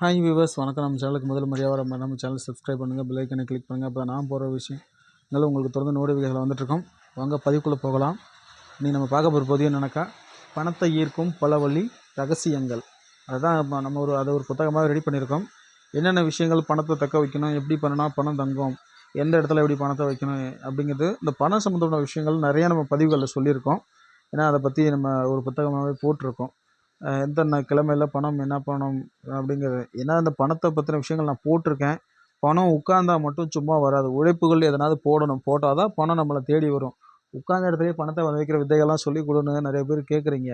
Hi viewers வணக்கம். நம்ம சேனலுக்கு முதல் முறையாக வர நம்ம சேனல் சப்ஸ்கிரைப் பண்ணுங்கள் பெல் ஐக்கனை கிளிக் பண்ணுங்கள் அப்போ நான் போகிற விஷயம் விஷயங்கள் உங்களுக்கு தொடர்ந்து நோட்டிஃபிகேஷன் வந்துட்டுருக்கோம் வாங்க பதிவுக்குள்ளே போகலாம். நீ நம்ம பார்க்க போகிற பதிவு என்னன்னாக்கா பணத்தை ஈர்க்கும் பல வழி ரகசியங்கள். அதுதான் நம்ம ஒரு அதை ஒரு புத்தகமாக ரெடி பண்ணியிருக்கோம். என்னென்ன விஷயங்கள் பணத்தை தக்க வைக்கணும் எப்படி பண்ணினா பணம் தங்கும் எந்த இடத்துல எப்படி பணத்தை வைக்கணும் அப்படிங்கிறது இந்த பணம் சம்மந்தமான விஷயங்கள் நிறையா நம்ம பதிவுகளில் சொல்லியிருக்கோம். ஏன்னா அதை பற்றி நம்ம ஒரு புத்தகமாகவே போட்டிருக்கோம். அஹ் கிழமையில் பணம் என்ன பணம் அப்படிங்கிறது. ஏன்னா இந்த பணத்தை பற்றின விஷயங்கள் நான் போட்டிருக்கேன். பணம் உட்காந்தா மட்டும் சும்மா வராது. உழைப்புகள் எதனாவது போடணும். போட்டால் தான் பணம் நம்மளை தேடி வரும். உட்காந்த இடத்துலயே பணத்தை வந்து வைக்கிற வித்தைகள்லாம் சொல்லி கொடுன்னு நிறைய பேர் கேட்குறீங்க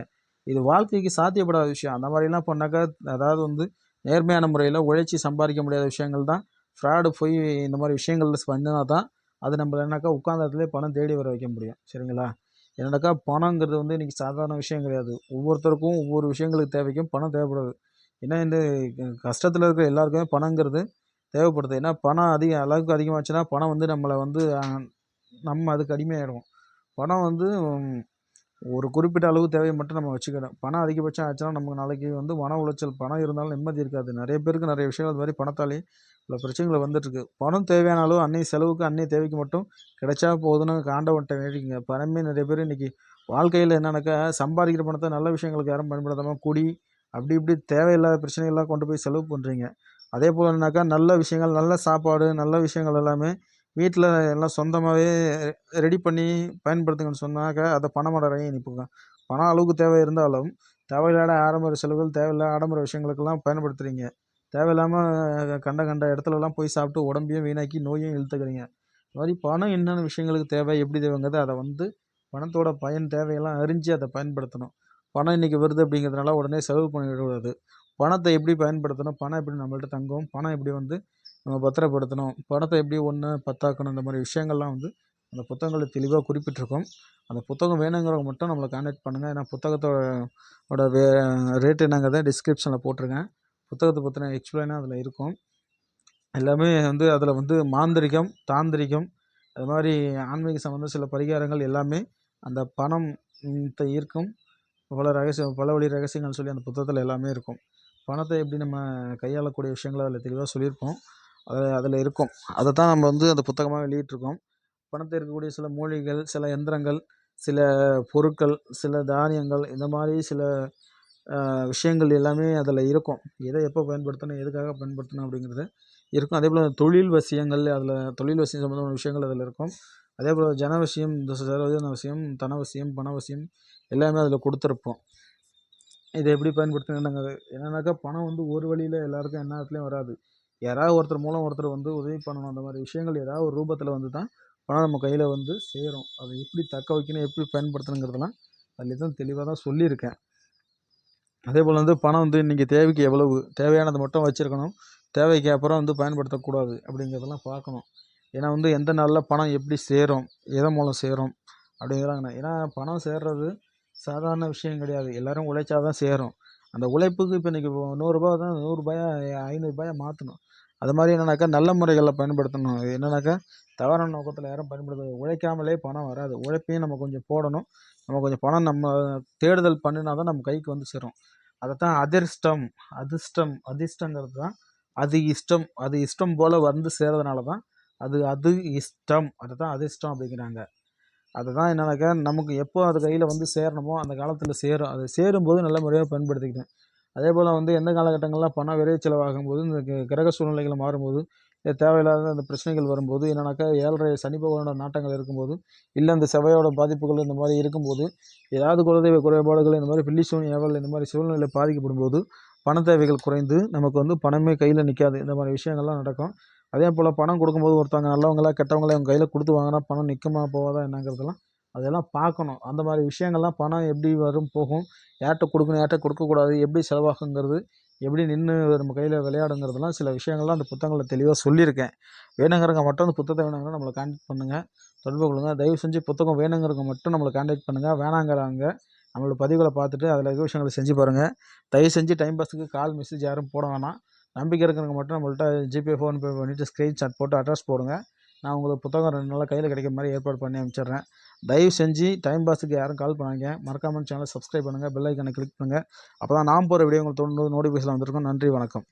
இது வாழ்க்கைக்கு சாத்தியப்படாத விஷயம். அந்த மாதிரிலாம் பண்ணாக்கா அதாவது வந்து நேர்மையான முறையில் உழைச்சி சம்பாதிக்க முடியாத விஷயங்கள் தான். ஃப்ராடு போய் இந்த மாதிரி விஷயங்கள் பண்ணினா தான் அது நம்மள என்னக்கா உட்காந்த இடத்துலேயே பணம் தேடி வர வைக்க முடியும். சரிங்களா? என்னடாக்கா பணங்கிறது வந்து இன்றைக்கி சாதாரண விஷயம் கிடையாது. ஒவ்வொருத்தருக்கும் ஒவ்வொரு விஷயங்களுக்கு தேவைக்கும் பணம் தேவைப்படுது. ஏன்னா இந்த கஷ்டத்தில் இருக்கிற எல்லாருக்குமே பணங்கிறது தேவைப்படுது. ஏன்னா பணம் அதிக அளவுக்கு அதிகமாச்சுன்னா பணம் வந்து நம்மளை வந்து நம்ம அதுக்கு அடிமையாகிடுவோம் பணம் வந்து ஒரு குறிப்பிட்ட அளவு தேவையை மட்டும் நம்ம வச்சுக்கணும். பணம் அதிகபட்சம் ஆச்சுன்னா நமக்கு நாளைக்கு வந்து மன உளைச்சல் பணம் இருந்தாலும் நிம்மதி இருக்காது. நிறைய பேருக்கு நிறைய விஷயங்கள் அது மாதிரி பணத்தாலே பல பிரச்சனைகள் வந்துட்டுருக்கு. பணம் தேவையான அளவு அன்னை செலவுக்கு அன்னை தேவைக்கு மட்டும் கிடைச்சா போதுன்னு காண்டவன்ட்ட வேண்டிக்கங்க. பணமே நிறைய பேர் இன்றைக்கி வாழ்க்கையில் என்னென்னாக்கா சம்பாதிக்கிற பணத்தை நல்ல விஷயங்களுக்கு யாரும் பயன்படுத்தாமல் குடி அப்படி இப்படி தேவையில்லாத பிரச்சனைகள்லாம் கொண்டு போய் செலவு பண்ணுறீங்க அதே போல் நல்ல விஷயங்கள் நல்ல சாப்பாடு நல்ல விஷயங்கள் எல்லாமே வீட்டில் எல்லாம் சொந்தமாகவே ரெடி பண்ணி பயன்படுத்துங்கன்னு சொன்னாக்கா அதை பணமடை அனுப்புங்க பணம் அளவுக்கு தேவை இருந்தாலும் தேவையில்லாத ஆடம்பர செலவுகள் தேவையில்லாத ஆடம்பர விஷயங்களுக்கெல்லாம் பயன்படுத்துகிறீங்க தேவையில்லாமல் கண்ட கண்ட இடத்துலலாம் போய் சாப்பிட்டு உடம்பையும் வீணாக்கி நோயும் இழுத்துக்கிறீங்க. இது மாதிரி பணம் என்னென்ன விஷயங்களுக்கு தேவை எப்படி தேவைங்கிறது அதை வந்து பணத்தோட பயன் தேவையெல்லாம் அறிஞ்சு அதை பயன்படுத்தணும். பணம் இன்றைக்கி வருது அப்படிங்கிறதுனால உடனே செலவு பண்ணிவிடக்கூடாது பணத்தை எப்படி பயன்படுத்தணும்? பணம் எப்படி நம்மள்ட்ட தங்கும்? பணம் எப்படி வந்து நம்ம பத்திரப்படுத்தணும். பணத்தை எப்படி ஒன்று பத்தாக்கணும் இந்த மாதிரி விஷயங்கள்லாம் வந்து அந்த புத்தகங்களில் தெளிவாக குறிப்பிட்டிருக்கோம். அந்த புத்தகம் வேணுங்கிறவங்க மட்டும் நம்மளை கான்டாக்ட் பண்ணுங்கள் ஏன்னா புத்தகத்தோட வே ரேட் என்னங்கிறத டிஸ்கிரிப்ஷனில் போட்டிருக்கேன். புத்தகத்தை பற்றின எக்ஸ்பிளைனாக அதில் இருக்கும். எல்லாமே வந்து அதில் வந்து மாந்திரிகம் தாந்திரிகம் அது மாதிரி ஆன்மீக சம்மந்த சில பரிகாரங்கள் எல்லாமே அந்த பணம் த ஈர்க்கும். பல ரகசியம் பல வழி ரகசியங்கள் சொல்லி அந்த புத்தகத்தில் எல்லாமே இருக்கும். பணத்தை எப்படி நம்ம கையாளக்கூடிய விஷயங்களை அதில் தெளிவாக சொல்லியிருப்போம். அதில் அதில் இருக்கும். அதை தான் நம்ம வந்து அந்த புத்தகமாக வெளியிட்டிருக்கோம். பணத்தை இருக்கக்கூடிய சில மூலிகைகள் சில எந்திரங்கள் சில பொருட்கள் சில தானியங்கள் இந்த மாதிரி சில விஷயங்கள் எல்லாமே அதில் இருக்கும். எதை எப்போ பயன்படுத்தணும் எதுக்காக பயன்படுத்தணும் அப்படிங்கிறது இருக்கும். அதே போல் தொழில் வசியங்கள் அதில் தொழில் வசியம் சம்மந்தமான விஷயங்கள் அதில் இருக்கும். அதே போல் ஜனவசியம் இந்த சர்வஜன விஷயம் தனவசியம் பணவசியம் எல்லாமே அதில் கொடுத்துருப்போம். இதை எப்படி பயன்படுத்தணுங்க என்னன்னாக்கா பணம் வந்து ஒரு வழியில் எல்லாருக்கும் என்ன வராது. யாராவது ஒருத்தர் மூலம் ஒருத்தர் வந்து உதவி பண்ணணும் அந்த மாதிரி விஷயங்கள் ஏதாவது ஒரு ரூபத்தில் வந்து தான் பணம் நம்ம கையில் வந்து சேரும். அதை எப்படி தக்க வைக்கணும் எப்படி பயன்படுத்தணுங்கிறதெல்லாம் அதில் தான் தெளிவாக தான் சொல்லியிருக்கேன். அதே போல் வந்து பணம் வந்து இன்றைக்கி தேவைக்கு எவ்வளவு தேவையானதை மட்டும் வச்சுருக்கணும். தேவைக்கு அப்புறம் வந்து பயன்படுத்தக்கூடாது அப்படிங்கிறதெல்லாம் பார்க்கணும். ஏன்னா வந்து எந்த நாளில் பணம் எப்படி சேரும் எதன் மூலம் சேரும் அப்படிங்கிறாங்கண்ணா ஏன்னா பணம் சேர்றது சாதாரண விஷயம் கிடையாது. எல்லோரும் உழைச்சா தான் சேரும். அந்த உழைப்புக்கு இப்போ இன்றைக்கி நூறுரூபா தான் நூறுரூபாயா ஐநூறுரூபாயை மாற்றணும் அது மாதிரி என்னென்னாக்கா நல்ல முறைகளில் பயன்படுத்தணும். என்னென்னாக்கா தவறான நோக்கத்தில் யாரும் பயன்படுத்த உழைக்காமலே பணம் வராது. உழைப்பையும் நம்ம கொஞ்சம் போடணும். நம்ம கொஞ்சம் பணம் நம்ம தேடுதல் பண்ணினா தான் நம்ம கைக்கு வந்து சேரும். அதைத்தான் அதிர்ஷ்டம். அதிர்ஷ்டம் அதிர்ஷ்டங்கிறது தான். அது இஷ்டம். அது இஷ்டம் போல் வந்து சேர்றதுனால தான் அது அது இஷ்டம். அதை தான் அதிர்ஷ்டம் அப்படிங்கிறாங்க. அதுதான் என்னென்னாக்கா நமக்கு எப்போ அது கையில் வந்து சேரணுமோ அந்த காலத்தில் சேரும். அது சேரும்போது நல்ல முறையாக பயன்படுத்திக்கிட்டேன். அதே போல் வந்து எந்த காலகட்டங்களில் பணம் விரைவு செலவாகும் போது இந்த கிரக சூழ்நிலைகள் மாறும்போது தேவையில்லாத அந்த பிரச்சனைகள் வரும்போது என்னன்னாக்கா ஏழரை சனி பகவானோட நாட்டங்கள் இருக்கும்போது இல்லை அந்த செவையோட பாதிப்புகள் இந்த மாதிரி இருக்கும்போது ஏதாவது குலதெய்வ குறைபாடுகள் இந்த மாதிரி பில்லி சூனி ஏவல் இந்த மாதிரி சூழ்நிலை பாதிக்கப்படும் போது பண தேவைகள் குறைந்து நமக்கு வந்து பணமே கையில் நிற்காது இந்த மாதிரி விஷயங்கள்லாம் நடக்கும். அதே போல் பணம் கொடுக்கும்போது ஒருத்தவங்க நல்லவங்களா கெட்டவங்களா அவங்க கையில் கொடுத்து வாங்கினா பணம் நிற்குமா போவாதா என்னங்கிறதெல்லாம் அதெல்லாம் பார்க்கணும். அந்த மாதிரி விஷயங்கள்லாம் பணம் எப்படி வரும் போகும் யார்கிட்ட கொடுக்கணும் யார்கிட்ட கொடுக்கக்கூடாது எப்படி செலவாகுங்கிறது எப்படி நின்று நம்ம கையில் விளையாடுங்கிறதெல்லாம் சில விஷயங்கள்லாம் அந்த புத்தகங்களில் தெளிவாக சொல்லியிருக்கேன். வேணுங்கிறவங்க மட்டும் அந்த புத்தகத்தை வேணுங்கிற நம்மளை கான்டாக்ட் பண்ணுங்கள் தொடர்பு கொள்ளுங்கள் தயவு செஞ்சு புத்தகம் வேணுங்கிறவங்க மட்டும் நம்மளை கான்டாக்ட் பண்ணுங்கள் வேணாங்கிறாங்க நம்மளோட பதிவுகளை பார்த்துட்டு அதில் இருக்க விஷயங்களை செஞ்சு பாருங்கள் தயவு செஞ்சு டைம் பாஸுக்கு கால் மெசேஜ் யாரும் போட வேணாம். நம்பிக்கை இருக்கிறவங்க மட்டும் நம்மள்ட்ட ஜிபே ஃபோன்பே பண்ணிவிட்டு ஸ்க்ரீன்ஷாட் போட்டு அட்ரஸ் போடுங்க. நான் உங்களுக்கு புத்தகம் ரெண்டு நாளாக கையில் கிடைக்கிற மாதிரி ஏற்பாடு பண்ணி அனுப்பிச்சிடுறேன். தயவு செஞ்சு டைம் பாஸுக்கு யாரும் கால் பண்ணாங்க மறக்காமல் சேனலை சப்ஸ்கிரைப் பண்ணுங்கள் பெல் ஐக்கனை கிளிக் பண்ணுங்கள் அப்போ தான் நான் போகிற வீடியோ உங்களுக்கு தொடர்ந்து நோட்டிஃபிகேஷன் வந்திருக்கும். நன்றி வணக்கம்.